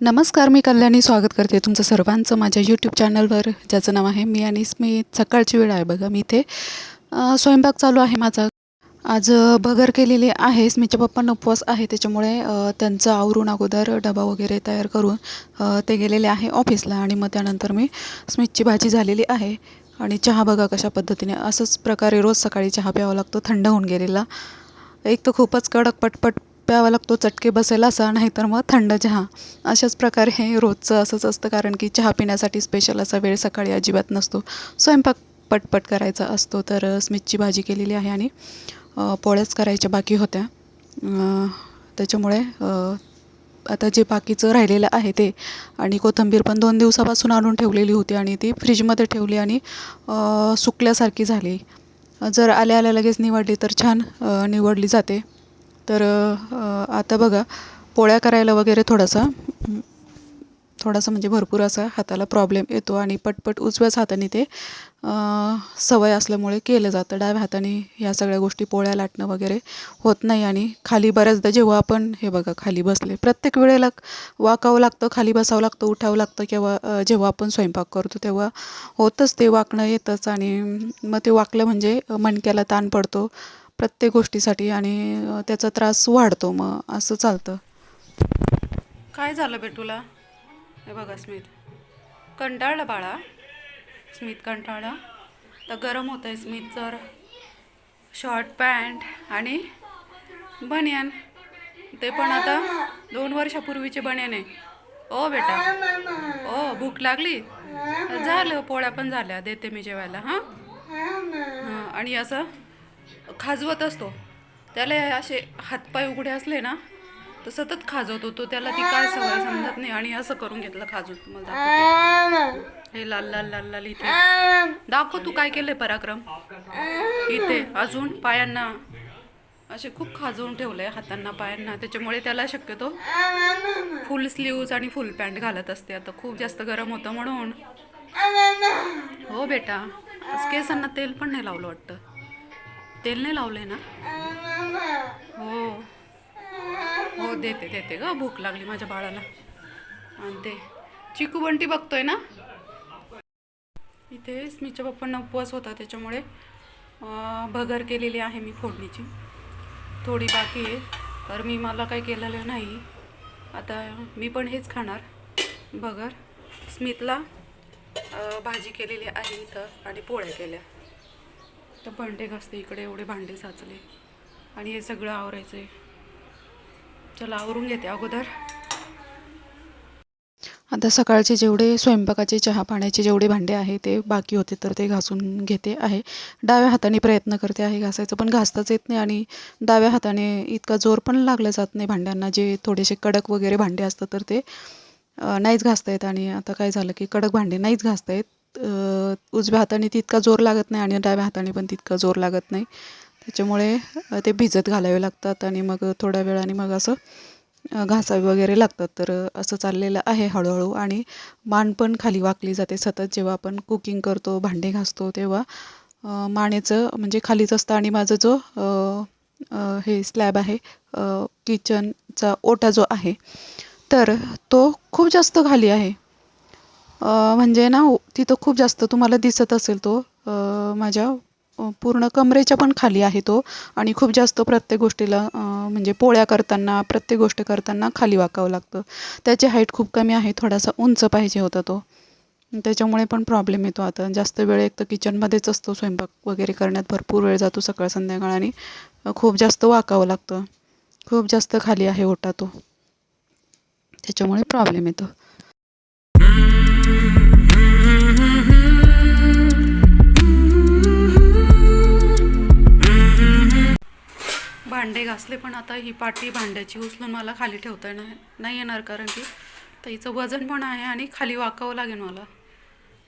नमस्कार मी कल्याणी स्वागत करते तुमचं सर्वांचं माझ्या यूट्यूब चॅनलवर ज्याचं नाव आहे मी आणि स्मित सकाळची वेळ आहे बघा मी इथे स्वयंपाक चालू आहे माझा. आज भगर केलेली आहे स्मितच्या पप्पांना उपवास आहे त्याच्यामुळे त्यांचं आवरून अगोदर डबा वगैरे तयार करून ते गेलेले आहे ऑफिसला आणि मग त्यानंतर मी स्मितची भाजी झालेली आहे आणि चहा बघा कशा पद्धतीने असंच प्रकारे रोज सकाळी चहा प्यावा लागतो थंड होऊन गेलेला. एक तर खूपच कडक पटपट प्यावा लागतो चटके बसेल असा नाहीतर मग थंड चहा. अशाच प्रकारे हे रोजचं असंच असतं कारण की चहा पिण्यासाठी स्पेशल असा वेळ सकाळी अजिबात नसतो. स्वयंपाक पटपट करायचा असतो तर स्मिथची भाजी केलेली आहे आणि पोळ्याच करायच्या बाकी होत्या. त्याच्यामुळे आता जे बाकीचं राहिलेलं आहे ते आणि कोथिंबीर पण दोन दिवसापासून आणून ठेवलेली होती आणि ती फ्रीजमध्ये ठेवली आणि सुकल्यासारखी झाली. जर आल्या आल्या लगेच निवडली तर छान निवडली जाते. तर आता बघा पोळ्या करायला वगैरे थोडासा थोडासा म्हणजे भरपूर असा हाताला प्रॉब्लेम येतो आणि पटपट उजव्याच हाताने ते सवय असल्यामुळे केलं जातं. डाव्या हाताने ह्या सगळ्या गोष्टी पोळ्या लाटणं वगैरे होत नाही आणि खाली बऱ्याचदा जेव्हा आपण हे बघा खाली बसले प्रत्येक वेळेला वाकावं लागतं खाली बसावं लागतं उठावं लागतं किंवा जेव्हा आपण स्वयंपाक करतो तेव्हा होतंच ते वाकणं येतंच आणि मग ते वाकलं म्हणजे मणक्याला ताण पडतो. प्रत्येक गोष्टीसाठी आणि त्याचा त्रास वाढतो मग असं चालतं. काय झालं बेटूला हे बघा स्मित. कंटाळलं बाळा. स्मित कंटाळला. तर गरम होतं आहे स्मित जर. शॉर्ट पॅन्ट आणि बनियान. ते पण आता दोन वर्षापूर्वीचे बनियान आहे. ओ बेटा. ओ भूक लागली? झालं पोळ्या पण झाल्या. देते मी जेवायला हां? हां आणि असं खाजवत असतो. त्याला असे हातपाय उघडे असले ना तर सतत खाजवत होतो. त्याला ती काय सवय समजत नाही. आणि असं करून घेतलं खाजून तुम्हाला हे लाल लाल लाल लाल इथे. दाखव तू काय केलंय पराक्रम. इथे अजून पायांना असे खूप खाजवून ठेवलंय हातांना पायांना. त्याच्यामुळे त्याला शक्यतो फुल स्लीव्ज आणि फुल पॅन्ट घालत असते. आता खूप जास्त गरम होतं म्हणून. हो बेटा. केसांना तेल पण नाही लावलं वाटतं. तेल नाही लावलंय ना? हो. हो देते देते ग. भूक लागली माझ्या बाळाला. आणि ते चिकू बंटी बघतोय ना? इथे स्मीच्या पप्पांना उपवास होता त्याच्यामुळे भगर केलेली आहे मी फोडणीची. थोडी बाकी आहे. तर मी मला काही केलेलं नाही. आता मी पण हेच खाणार. भगर. स्मितला भाजी केलेली आहे इथं आणि पोळ्या केल्या. तर भांडे घासते इकडे एवढे भांडे साचले. आणि हे सगळं आवरायचं आहे चला आवरून घेते अगोदर. आता सकाळचे जेवढे स्वयंपाकाचे चहा पाण्याचे जेवढे भांडे आहे ते बाकी होते तर ते घासून घेते आहे. डाव्या हाताने प्रयत्न करते आहे घासायचं पण घासताच येत नाही आणि डाव्या हाताने इतका जोर पण लागला जात नाही भांड्यांना. जे थोडेसे कडक वगैरे भांडे असतात तर ते नाहीच घासता येत. आणि आता काय झालं की कडक भांडे नाहीच घासता येत. उजव्या हाताने तितका जोर लागत नाही आणि डाव्या हाताने पण तितका जोर लागत नाही. त्याच्यामुळे ते भिजत घालावे लागतात आणि मग थोड्या वेळाने मग असं घासावे वगैरे लागतात. तर असं चाललेलं आहे हळूहळू आणि मान पण खाली वाकली जाते सतत. जेव्हा आपण कुकिंग करतो भांडे घासतो तेव्हा मानेचं म्हणजे खालीच असतं आणि माझा जो हे स्लॅब आहे किचनचा ओटा जो आहे तर तो खूप जास्त खाली आहे. म्हणजे ना तिथं खूप जास्त तुम्हाला दिसत असेल तो माझ्या पूर्ण कमरेच्या पण खाली आहे तो आणि खूप जास्त प्रत्येक गोष्टीला म्हणजे पोळ्या करताना प्रत्येक गोष्ट करताना खाली वाकावं लागतं. त्याची हाईट खूप कमी आहे थोडासा उंच पाहिजे होता तो. त्याच्यामुळे पण प्रॉब्लेम येतो आता. जास्त वेळ एक तर किचनमध्येच असतो स्वयंपाक वगैरे करण्यात भरपूर वेळ जातो सकाळ संध्याकाळ आणि खूप जास्त वाकावं लागतं. खूप जास्त खाली आहे ओटा तो. त्याच्यामुळे प्रॉब्लेम येतो. भांडे घासले पण आता ही पाटी भांड्याची उचलून मला खाली ठेवता येणार नाही येणार कारण की तर हिचं वजन पण आहे आणि खाली वाकावं लागेल मला.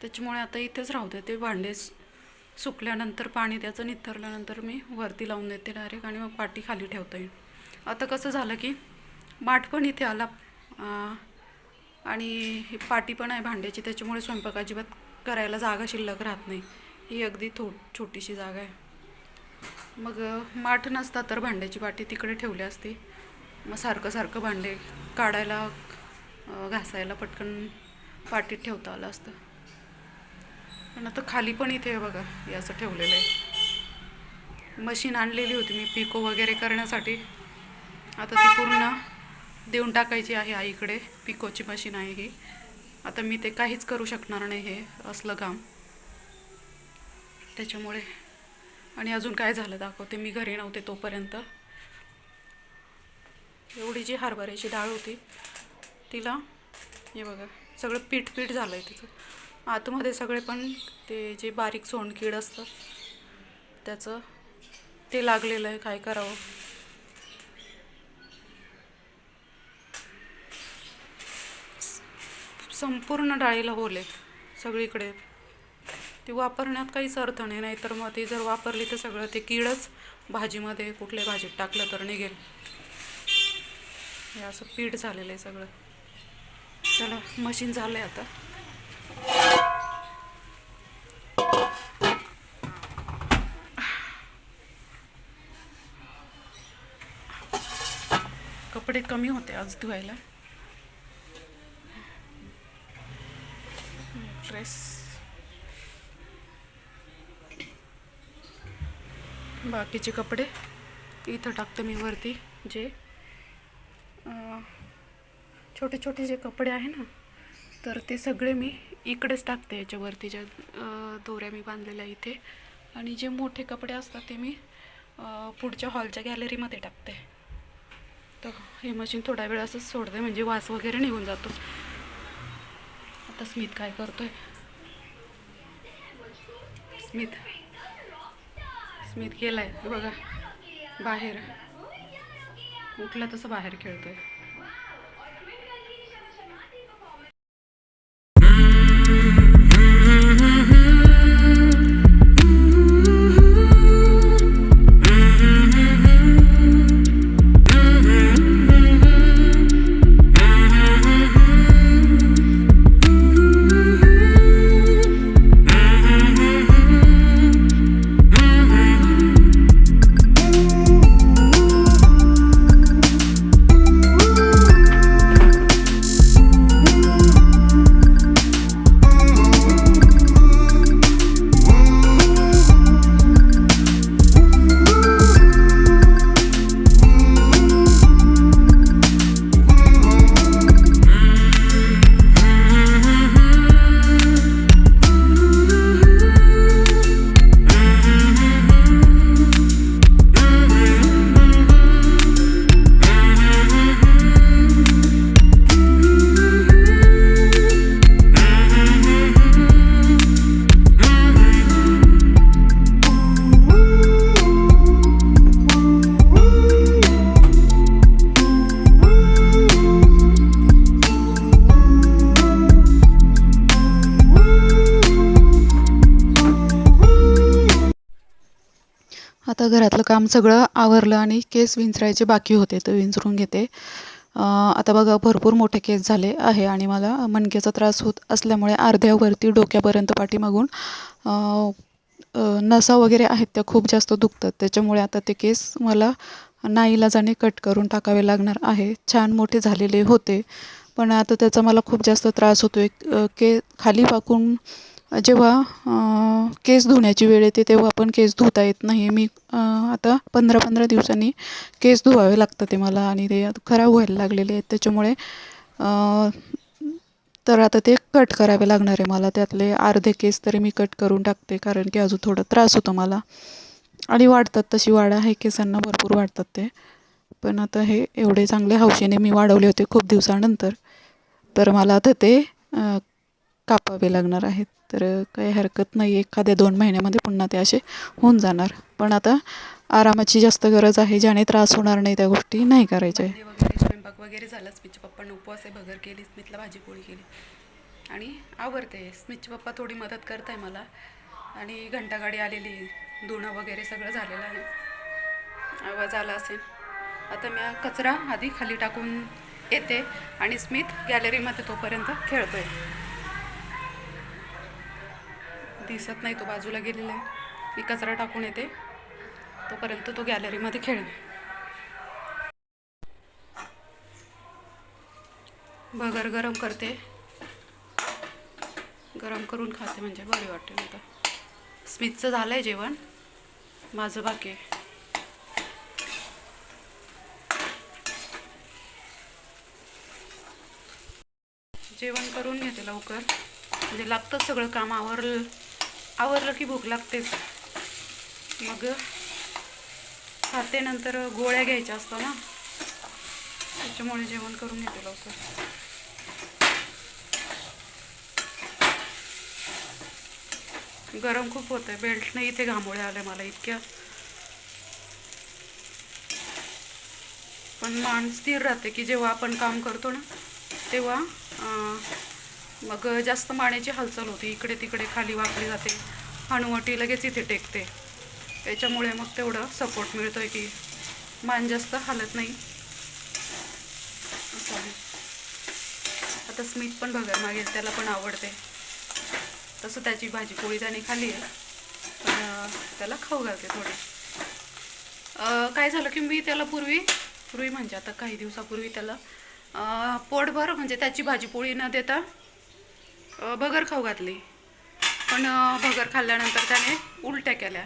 त्याच्यामुळे आता इथेच राहू दे ते भांडे सुकल्यानंतर पाणी त्याचं निथरल्यानंतर मी वरती लावून देते डायरेक्ट आणि मग पाटी खाली ठेवता येईल. आता कसं झालं की माठ पण इथे आला आणि ही पाटी पण आहे भांड्याची त्याच्यामुळे स्वयंपाक अजिबात करायला जागा शिल्लक राहत नाही. ही अगदी थो छोटीशी जागा आहे. मग माठ नसता तर भांड्याची पाटी तिकडे ठेवली असती. मग सारखं सारखं भांडे काढायला घासायला पटकन पाटीत ठेवता आलं असतं. पण आता खाली पण इथे बघा हे असं ठेवलेलं आहे. मशीन आणलेली होती मी पिको वगैरे करण्यासाठी. आता ती पूर्ण देऊन टाकायची आहे आईकडे. पिकोची मशीन आहे ही. आता मी ते काहीच करू शकणार नाही हे असलं काम. त्याच्यामुळे आणि अजून काय झालं दाखवते. मी घरी नव्हते तोपर्यंत. एवढी जी हरभऱ्याची डाळ होती तिला हे बघा सगळं पीठ पीठ झालं आहे तिचं. आतमध्ये सगळे पण ते जे बारीक सोंडकीड असतं त्याचं ते लागलेलं आहे काय करावं? संपूर्ण डाळीला होले सगळीकडे. ती वापरण्यात काहीच अर्थ नाही. नाहीतर मग ती जर वापरली तर सगळं ते कीडच भाजीमध्ये कुठल्या भाजीत टाकलं तर निघेल. हे असं पीठ झालेलं आहे सगळं. चला मशीन झालं आहे आता. कपडे कमी होते आज धुवायला. ड्रेस बाकीचे कपडे इथं टाकते मी वरती जे छोटे छोटे जे कपडे आहे ना तर ते सगळे मी इकडेच टाकते याच्यावरती ज्या दोऱ्या मी बांधलेल्या इथे. आणि जे मोठे कपडे असतात ते मी पुढच्या हॉलच्या गॅलरीमध्ये टाकते. तर हे मशीन थोडा वेळ असंच सोडते म्हणजे वास वगैरे निघून जातो. आता स्मित काय करतोय? स्मित. स्मित गेलाय बघा. बाहेर. उठला तसं बाहेर खेळतोय. सगळं आवरलं आणि केस विंचरायचे बाकी होते तर विंचरून घेते. आता बघा भरपूर मोठे केस झाले आहे आणि मला मणक्याचा त्रास होत असल्यामुळे अर्ध्यावरती डोक्यापर्यंत पाठीमागून नसा वगैरे आहेत त्या खूप जास्त दुखतात. त्याच्यामुळे आता ते केस मला नाईलाजाने कट करून टाकावे लागणार आहे. छान मोठे झालेले होते. पण आता त्याचा मला खूप जास्त त्रास होतो आहे के खाली पाकून जेव्हा केस धुण्याची वेळ येते तेव्हा पण केस धुता येत नाही. मी आता पंधरा पंधरा दिवसांनी केस धुवावे लागतं ते मला आणि ते खराब व्हायला लागलेले आहेत. त्याच्यामुळे तर आता ते कट करावे लागणार आहे मला. त्यातले अर्धे केस तरी मी कट करून टाकते कारण की अजून थोडा त्रास होतो मला. आणि वाढतात तशी वाढ. आहे केसांना भरपूर वाढतात ते. पण आता हे एवढे चांगले हौशेने मी वाढवले होते खूप दिवसानंतर. तर मला आता ते कापावे लागणार आहेत. तर काही हरकत नाही. एखाद्या दोन महिन्यामध्ये पुन्हा ते असे होऊन जाणार. पण आता आरामाची जास्त गरज आहे ज्याने त्रास होणार नाही त्या गोष्टी नाही करायच्या. वगैरे स्वयंपाक वगैरे झाला स्मितच्या पप्पा उपवास आहे भगर केली. स्मितला भाजी पोळी केली. आणि आवडते स्मितचे पप्पा थोडी मदत करत आहे मला. आणि घंटागाडी आलेली. धुणं वगैरे सगळं झालेलं आहे. आवाज आला असेल. आता मी कचरा आधी खाली टाकून येते. आणि स्मित गॅलरीमध्ये तोपर्यंत खेळतो आहे दिसत नाही तो बाजूला गेलेला आहे. मी कचरा टाकून येते. तोपर्यंत तो गॅलरीमध्ये खेळेल. बगर गरम करते. गरम करून खाते म्हणजे बरी वाटते आता. स्मितचं झालं आहे जेवण. माझं बाकी आहे. जेवण करून घेते लवकर. म्हणजे लागतं सगळं काम आवरलं. आवरलं की भूक लागतेच. मग खाते नंतर गोळ्या घ्यायच्या असतात ना. त्याच्यामुळे जेवण करून घेते लवकर. गरम खूप होतंय. बेल्टने इथे घामोळे आले मला इतक्या. पण मान स्थिर राहते की जेव्हा आपण काम करतो ना तेव्हा मग जास्त मानेची हालचाल होती. इकडे तिकडे खाली वाकली जाते. हनुवटी लगेच इथे टेकते. त्याच्यामुळे मग तेवढं सपोर्ट मिळतोय की मान जास्त हालत नाही. असं आता स्मित पण बघा मागेल त्याला पण आवडते. तसं त्याची भाजी पोळी त्याने खाली आहे. पण त्याला खाऊ घालते थोडी. काय झालं की मी त्याला पूर्वी? पूर्वी म्हणजे आता काही दिवसापूर्वी त्याला पोटभर म्हणजे त्याची भाजी पोळी न देता भगर खाऊ घातली. पण भगर खाल्ल्यानंतर त्याने उलट्या केल्या.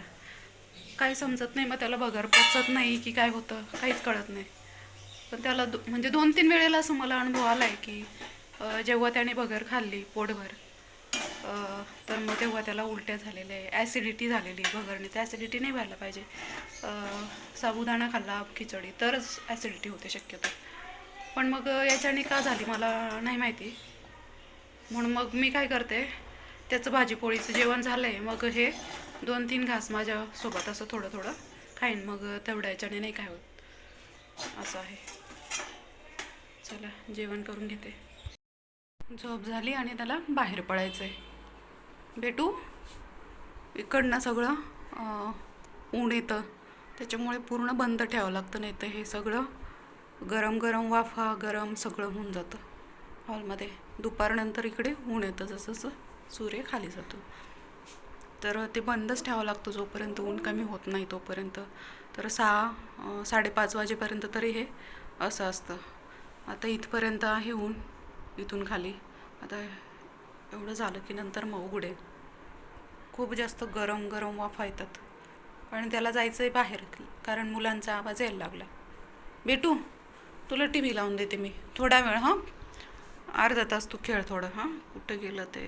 काही समजत नाही मग त्याला भगर पचत नाही की काय होतं काहीच कळत नाही. पण त्याला दो म्हणजे दोन तीन वेळेला असं मला अनुभव आला आहे की जेव्हा त्याने भगर खाल्ली पोटभर तर मग तेव्हा त्याला उलट्या झालेल्या आहे. ॲसिडिटी झालेली भगरने. तर ॲसिडिटी नाही व्हायला पाहिजे. साबुदाणा खाल्ला खिचडी तरच ॲसिडिटी होते शक्यतो. पण मग याच्याने का झाली मला नाही माहिती. म्हणून मग मी काय करते त्याचं भाजीपोळीचं जेवण झालं आहे मग हे दोन तीन घास माझ्यासोबत असं थोडं थोडं खाईन. मग तेवढ्या याच्याने नाही काय होत. असं आहे. चला जेवण करून घेते. झोप झाली आणि त्याला बाहेर पडायचं आहे भेटू? इकडनं सगळं ऊन येतं. त्याच्यामुळे पूर्ण बंद ठेवावं लागतं नाही तर हे सगळं गरम गरम वाफा गरम सगळं होऊन जातं. हॉलमध्ये. दुपारनंतर इकडे ऊन येतं जसं जसं सूर्य खाली जातो. तर ते बंदच ठेवावं लागतं जोपर्यंत ऊन कमी होत नाही तोपर्यंत. तर सहा साडेपाच वाजेपर्यंत तरी हे असं असतं. आता इथपर्यंत आहे ऊन इथून खाली. आता एवढं झालं की नंतर मग उघडेल खूप जास्त गरम गरम वाफा येतात. आणि त्याला जायचं आहे बाहेर कारण मुलांचा आवाज यायला लागला. बेटू तुला टी व्ही लावून देते मी. थोडा वेळ हां? अर्धा तास तू खेळ थोडं हां? कुठं गेलं ते?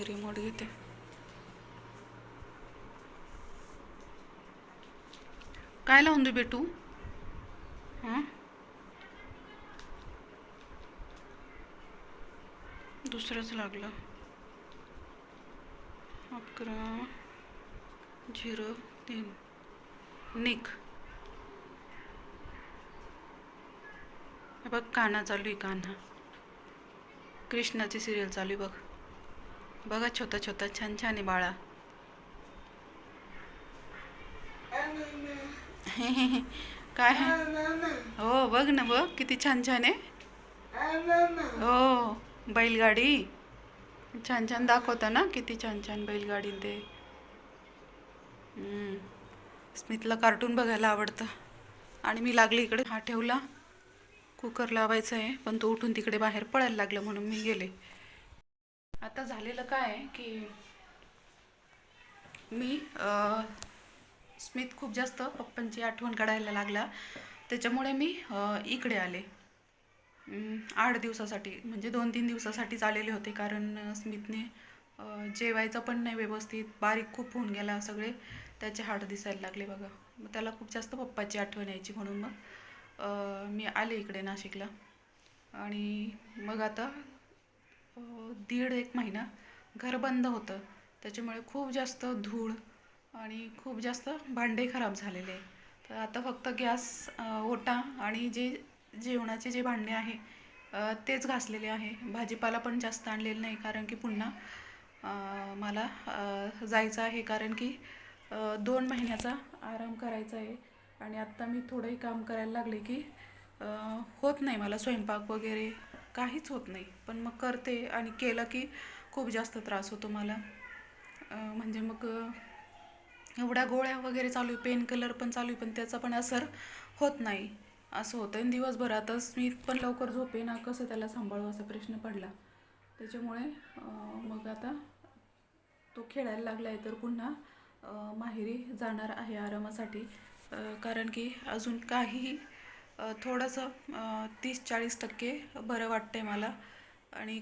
रिमोट घेते. काय लावून दे बेटू हां दुसरंच लागलं. अकरा झिरो तीन. निक. हे बघ काना चालू आहे कान्हा कृष्णाची सिरियल चालू आहे बघ. बघा छोटा छोटा छान छान आहे बाळा. काय? हो बघ ना बघ किती छान छान आहे. हो. बैलगाडी. छान छान दाखवता ना किती छान छान बैलगाडी ते. स्मितला कार्टून बघायला आवडतं. आणि मी लागली इकडे. हा ठेवला. कुकर लावायचा आहे पण तो उठून तिकडे बाहेर पळायला लागलं म्हणून मी गेले. आता झालेलं काय आहे की मी अं, स्मित खूप जास्त पप्पांची आठवण काढायला लागला. त्याच्यामुळे मी इकडे आले. आठ दिवसासाठी म्हणजे दोन तीन दिवसासाठीच आलेले होते कारण स्मितने जेवायचं पण नाही व्यवस्थित बारीक खूप होऊन गेला सगळे त्याचे हाड दिसायला लागले बघा. मग त्याला खूप जास्त पप्पाची आठवण यायची म्हणून मग मी आले इकडे नाशिकला. आणि मग आता दीड एक महिना घर बंद होतं. त्याच्यामुळे खूप जास्त धूळ आणि खूप जास्त भांडे खराब झालेले. तर आता फक्त गॅस ओटा आणि जे जेवणाचे जे भांडे आहे तेच घासलेले आहे. भाजीपाला पण जास्त आणलेलं नाही कारण की पुन्हा मला जायचं आहे कारण की दोन महिन्याचा आराम करायचा आहे. आणि आत्ता मी थोडंही काम करायला लागले की होत नाही मला स्वयंपाक वगैरे काहीच होत नाही. पण मग करते आणि केलं की खूप जास्त त्रास होतो मला. म्हणजे मग एवढ्या गोळ्या वगैरे चालू आहे पेन किलर पण चालू आहे पण त्याचा पण असर होत नाही. असं होतं. आणि दिवसभरातच मी पण लवकर झोपे ना कसं त्याला सांभाळू असा प्रश्न पडला. त्याच्यामुळे मग आता तो खेळायला लागला आहे तर पुन्हा माहेरी जाणार आहे आरामासाठी. कारण की अजून काहीही थोडंसं तीस चाळीस टक्के बरं वाटतंय मला. आणि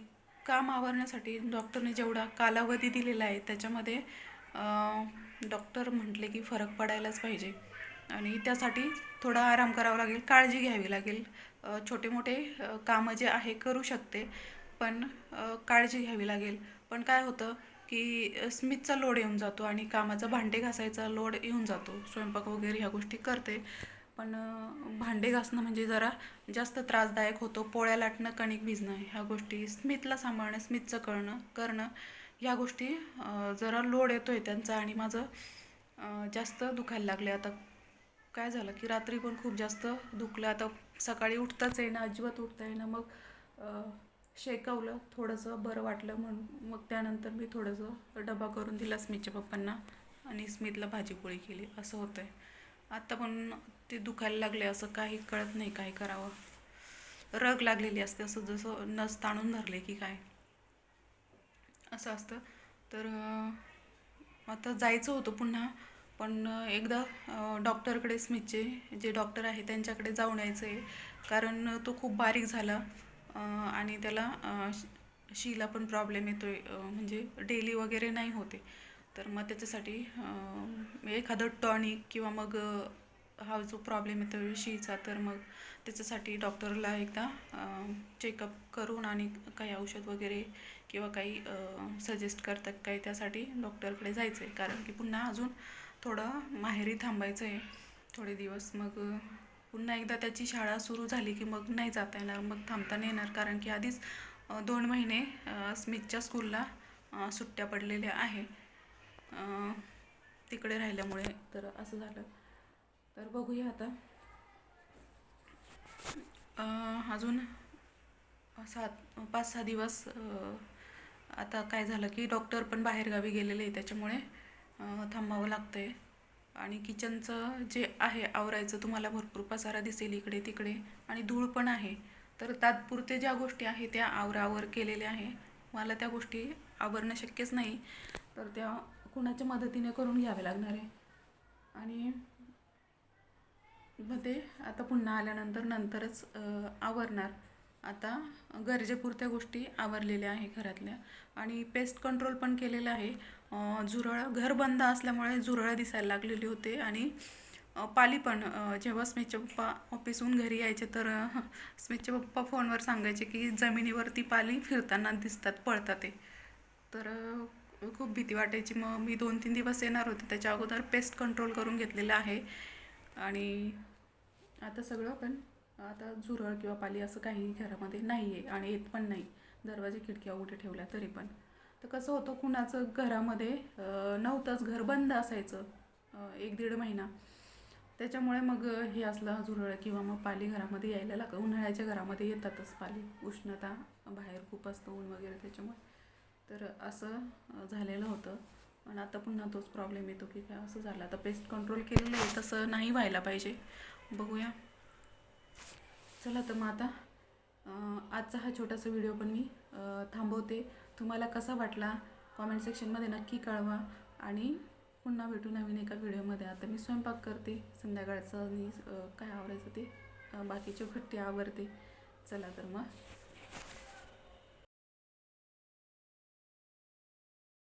काम आवरण्यासाठी डॉक्टरने जेवढा कालावधी दिलेला आहे त्याच्यामध्ये डॉक्टर म्हटले की फरक पडायलाच पाहिजे. आणि त्यासाठी थोडा आराम करावा लागेल काळजी घ्यावी लागेल. छोटे मोठे कामं जे आहे करू शकते पण काळजी घ्यावी लागेल. पण काय होतं की स्मिथचा स्मितचा लोड येऊन जातो आणि कामाचा भांडे घासायचा लोड येऊन जातो. स्वयंपाक वगैरे ह्या गोष्टी करते. पण भांडे घासणं म्हणजे जरा जास्त त्रासदायक होतो. पोळ्या लाटणं कणिक भिजणं ह्या गोष्टी स्मितला सांभाळणं स्मितचं करणं करणं ह्या गोष्टी जरा लोड येतो आहे त्यांचा आणि माझं जास्त दुखायला लागले आता काय झालं की रात्री पण खूप जास्त दुखलं. आता सकाळी उठताच येईना अजिबात उठता येईना. मग शेकवलं थोडंसं बरं वाटलं म्हणून मग त्यानंतर मी थोडंसं डबा करून दिला स्मितच्या पप्पांना आणि स्मितला भाजीपोळी केली. असं होतं आहे आत्ता पण ते दुखायला लागले असं काही कळत नाही काय करावं. रग लागलेली असते असं जसं नस ताणून धरले की काय. असं असतं. तर आता जायचं होतं पुन्हा. पण एकदा डॉक्टरकडे स्मिथचे जे डॉक्टर आहे त्यांच्याकडे जाऊन यायचं आहे कारण तो खूप बारीक झाला आणि त्याला शीला पण प्रॉब्लेम येतो आहे म्हणजे डेली वगैरे नाही होते. तर मग त्याच्यासाठी एखादं टॉनिक किंवा मग हा जो प्रॉब्लेम येतो शीचा तर मग त्याच्यासाठी डॉक्टरला एकदा चेकअप करून आणि काही औषध वगैरे किंवा काही सजेस्ट करतात काही त्यासाठी डॉक्टरकडे जायचं आहे कारण की पुन्हा अजून थोडं माहेरी थांबायचं आहे थोडे दिवस. मग पुन्हा एकदा त्याची शाळा सुरू झाली की मग नाही जाता येणार. मग थांबता नाही येणार. कारण की आधीच दोन महिने स्मितच्या स्कूलला सुट्ट्या पडलेल्या आहे. तिकडे राहिल्यामुळे तर असं झालं. तर बघूया आता. अजून सात पाच सहा दिवस आता काय झालं की डॉक्टर पण बाहेरगावी गेलेले आहे त्याच्यामुळे थांबावं लागतं आहे आणि किचनचं जे आहे आवरायचं तुम्हाला भरपूर पसारा दिसेल इकडे तिकडे. आणि धूळ पण आहे. तर तात्पुरते ज्या गोष्टी आहे त्या आवरावर केलेल्या आहे. मला त्या गोष्टी आवरणं शक्यच नाही. तर त्या कुणाच्या मदतीने करून घ्यावे लागणार आहे. आणि मग ते आता पुन्हा आल्यानंतर नंतरच आवरणार. आता गरजेपुरत्या गोष्टी आवरलेल्या आहे घरातल्या. आणि पेस्ट कंट्रोल पण केलेलं आहे. झुरळं झुरळ घर बंद असल्यामुळे झुरळं दिसायला लागलेली होते आणि पाली पण जेव्हा स्मितचे पप्पा ऑफिसहून घरी यायचे तर अ, स्मितचे पप्पा फोनवर सांगायचे की जमिनीवरती पाली फिरताना दिसतात पळतात ते. तर खूप भीती वाटायची. मग मी दोन तीन दिवस येणार होते. त्याच्या अगोदर पेस्ट कंट्रोल करून घेतलेलं आहे. आणि आता सगळं पण आता झुरळ किंवा पाली असं काही घरामध्ये नाही आहे आणि येत पण नाही. दरवाजे खिडक्या उघडे ठेवल्या तरी पण. तर कसं होतं कुणाचं घरामध्ये नव्हतंच घर बंद असायचं एक दीड महिना. त्याच्यामुळे मग हे असलं झुरळ किंवा मग पाली घरामध्ये यायला लागतं उन्हाळ्याच्या घरामध्ये येतातच पाली. उष्णता बाहेर खूप असतं ऊन वगैरे त्याच्यामुळे. तर असं झालेलं होतं. पण आता पुन्हा तोच प्रॉब्लेम येतो की काय असं झालं. आता पेस्ट कंट्रोल केलेलं आहे तसं नाही व्हायला पाहिजे. बघूया. चला तर मग आता आजचा हा छोटासा व्हिडिओ पण मी थांबवते. तुम्हाला कसा वाटला कॉमेंट सेक्शनमध्ये नक्की कळवा आणि पुन्हा भेटू नवीन एका व्हिडिओमध्ये आता मी स्वयंपाक करते संध्याकाळचं आणि काय आवरायचं ते बाकीचे घट्टे आवरते. चला तर मग.